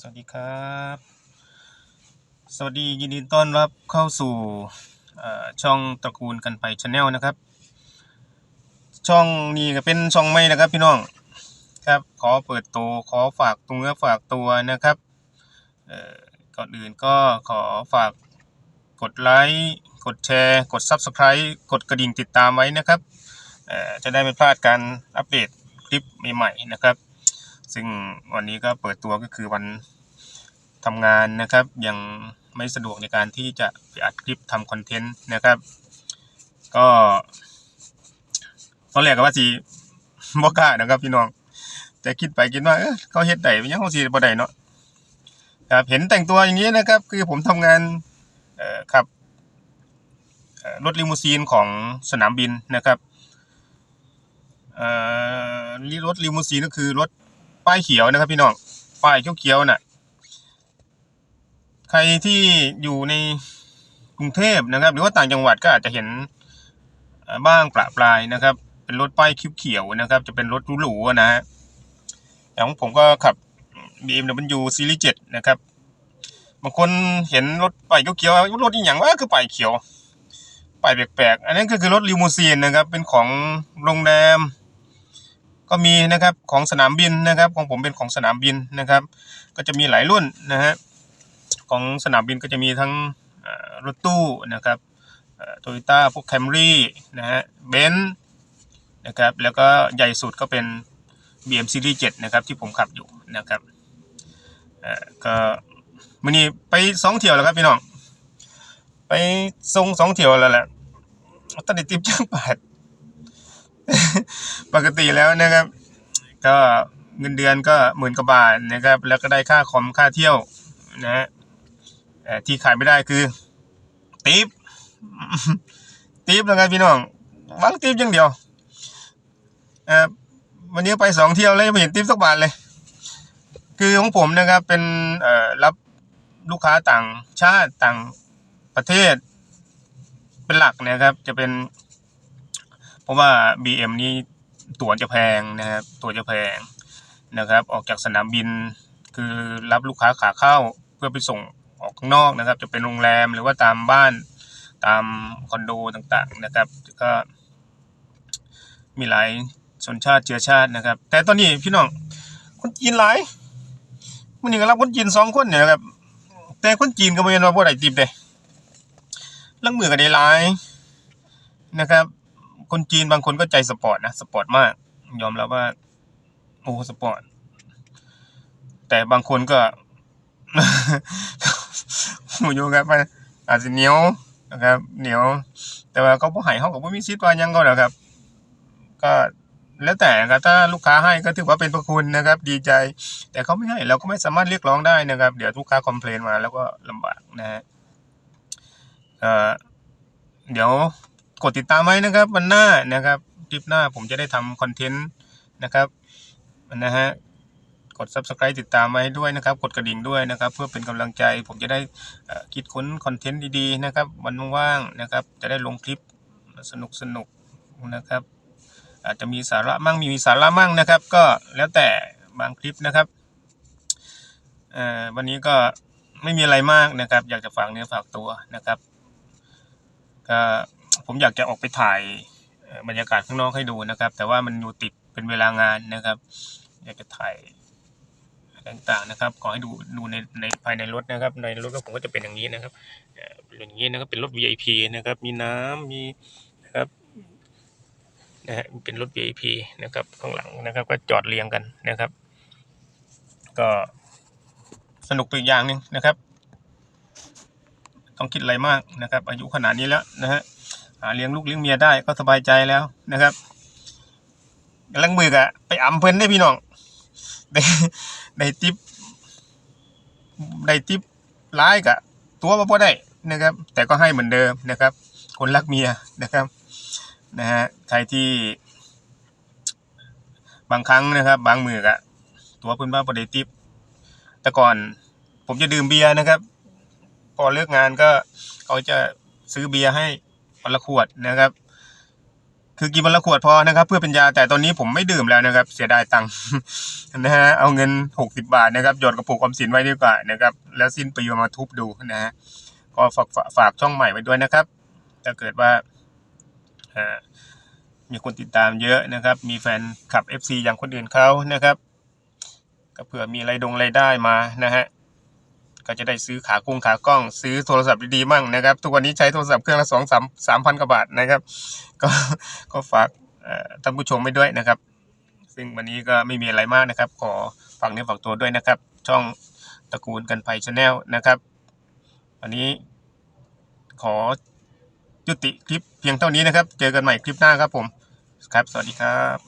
สวัสดีครับ สวัสดียินดีต้อนรับเข้าสู่ช่องตระกูลกันไปชาแนลนะครับ ช่องนี้ก็เป็นช่องใหม่นะครับพี่น้องครับขอเปิดตัวขอฝากตัวฝากตัวนะครับก่อนอื่นก็ขอฝากกดไลค์กดแชร์ กด Subscribe กดกระดิ่งติดตามไว้นะครับจะได้ไม่พลาดการอัปเดตคลิปใหม่ๆนะครับ ซึ่งวันนี้ก็เปิดตัวก็คือวันทำงานนะครับ ยังไม่สะดวกในการที่จะไปอัดคลิปทำคอนเทนต์นะครับ ก็ตอนแรกก็ว่าสิบ่กล้านะครับพี่น้องแต่คิดไปคิดมาเออเขาเฮ็ดได้มันยังเขาสิบ่ได้เนาะครับเห็นแต่งตัวอย่างนี้นะครับ คือผมทำงานเอ่อขับรถลิมูซีนของสนามบินนะครับเอ่อรถลิมูซีนก็คือรถ ป้ายเขียวนะครับ พี่น้องป้ายเขียวๆน่ะ ใครที่อยู่ในกรุงเทพนะครับ หรือว่าต่างจังหวัดก็อาจจะเห็นบ้างประปรายนะครับ เป็นรถป้ายเขียวๆนะครับ จะเป็นรถหรูๆนะฮะอย่างของผมก็ขับ BMW Series 7นะครับบางคนเห็นรถป้ายเขียวๆรถอีหยังวะคือป้ายเขียวป้ายแปลกๆอันนั้นก็คือรถลิมูซีนนะครับ เป็นของโรงแรม ก็มีนะครับของสนามบินนะครับ ของผมเป็นของสนามบินนะครับ ก็จะมีหลายรุ่นนะฮะของสนามบินก็จะมีทั้งรถตู้นะครับโตโยต้าพวกแคมรี่นะฮะเบนซ์นะครับแล้วก็ใหญ่สุดก็เป็น BM Series 7นะครับที่ผมขับอยู่นะครับก็มื้อนี้ไปสองเที่ยวแล้วครับพี่น้อง ไปส่งสองเที่ยวแล้วแหละตอนนี้ติบจังบาท ปกติแล้วนะครับ ก็เงินเดือนก็หมื่นกว่าบาทนะครับ แล้วก็ได้ค่าคอมค่าเที่ยวนะฮะที่ขายไม่ได้คือติปติปนะครับพี่น้องวังติปอย่างเดียวเออวันนี้ไปสองเที่ยวแล้วยังไม่เห็นติปสักบาทเลย คือของผมนะครับเป็นเอ่อรับลูกค้าต่างชาติต่างประเทศ เป็นหลักนะครับ จะเป็น ราะว่า BM นี่ตั๋วจะแพงนะครับตั๋วจะแพงนะครับ ออกจากสนามบินคือรับลูกค้าขาเข้าเพื่อไปส่งออกข้างนอกนะครับ จะเป็นโรงแรมหรือว่าตามบ้านตามคอนโดต่างๆนะครับก็มีหลายชนชาติเชื้อชาตินะครับ แต่ตอนนี้พี่น้องคนจีนหลายมันนี่ก็รับคนจีนสองคนเนี่ยนะครับแต่คนจีนก็ไม่เป็นว่าได้ติบเลยลังมือก็ได้หลายนะครับ คนจีนบางคนก็ใจสปอร์ตนะ สปอร์ตมาก ยอมรับว่า โอ้สปอร์ต แต่บางคนก็หมูอยู่ครับมันอาจจะเหนียวนะครับเหนียว แต่ว่าเขาบ่ให้เขาก็บ่มีสิทธิ์ว่ายังก็แล้วครับ ก็แล้วแต่ครับถ้าลูกค้าให้ก็ถือว่าเป็นพระคุณนะครับ ดีใจ แต่เขาไม่ให้เราก็ไม่สามารถเรียกร้องได้นะครับ เดี๋ยวลูกค้าคอมเพลนมาแล้วก็ลำบากนะฮะเดี๋ยว กดติดตามไว้นะครับวันหน้านะครับคลิปหน้าผมจะได้ทำคอนเทนต์นะครับนะฮะกด subscribe ติดตามไว้ด้วยนะครับ กดกระดิ่งด้วยนะครับ เพื่อเป็นกำลังใจผมจะได้คิดค้นคอนเทนต์ดีๆนะครับวันว่างๆนะครับ จะได้ลงคลิปสนุกสนุกๆนะครับ อาจจะมีสาระมั่งไมมีสาระมั่งนะครับ ก็แล้วแต่บางคลิปนะครับวันนี้ก็ไม่มีอะไรมากนะครับ อยากจะฝากเนื้อฝากตัวนะครับก็ ผมอยากจะออกไปถ่ายบรรยากาศข้างนอกให้ดูนะครับ แต่ว่ามันอยู่ติดเป็นเวลางานนะครับ อยากจะถ่ายต่างๆนะครับ ขอให้ดูดูในในภายในรถนะครับ ในรถก็ผมก็จะเป็นอย่างนี้นะครับเอ่อย่างนี้นะครับเป็นรถ VIP นะครับ มีน้ำมีนะครับนะฮะเป็นรถ VIP นะครับ ข้างหลังนะครับ ก็จอดเรียงกันนะครับ ก็สนุกไปอีกอย่างหนึ่งนะครับ ต้องคิดอะไรมากนะครับ อายุขนาดนี้แล้วนะฮะ เลี้ยงลูกเลี้ยงเมียได้ก็สบายใจแล้วนะครับกำลังมือกะไปอ่ำเพิ่นได้พี่น้องได้ได้ทิปได้ทิปร้ายกะ ตัวมาพอได้นะครับ แต่ก็ให้เหมือนเดิมนะครับ คนรักเมียนะครับนะฮะใครที่บางครั้งนะครับ บางมือกะตัวเพิ่นว่าบ่ได้ทิปแต่ก่อนผมจะดื่มเบียร์นะครับ พอเลิกงานก็เขาจะซื้อเบียร์ให้ วันละขวดนะครับ คือกินวันละขวดพอนะครับ เพื่อเป็นยาแต่ตอนนี้ผมไม่ดื่มแล้วนะครับ เสียดายตังค์นะฮะเอาเงินหกสิบาทนะครับหยอดกระปุกออมสินไว้ดีกว่านะครับ แล้วสิ้นปีมาทุบดูนะฮะก็ฝากฝากช่องใหม่ไว้ด้วยนะครับ ถ้าเกิดว่ามีคนติดตามเยอะนะครับ มีแฟนคลับ FC อย่างคนอื่นเขานะครับก็เผื่อมีรายดงรายได้มานะฮะ ก็จะได้ซื้อขากุ้งขากล้อง ซื้อโทรศัพท์ดีๆมั่งนะครับ ทุกวันนี้ใช้โทรศัพท์เครื่องละสองสามสามพันกว่าบาทนะครับ ก็ก็ฝากท่านผู้ชมไปด้วยนะครับ ซึ่งวันนี้ก็ไม่มีอะไรมากนะครับ ขอฝากเนื้อฝากตัวด้วยนะครับ ช่องตระกูลกันไพชาแนลนะครับ วันนี้ขอยุติคลิปเพียงเท่านี้นะครับ เจอกันใหม่คลิปหน้าครับผม ครับ สวัสดีครับ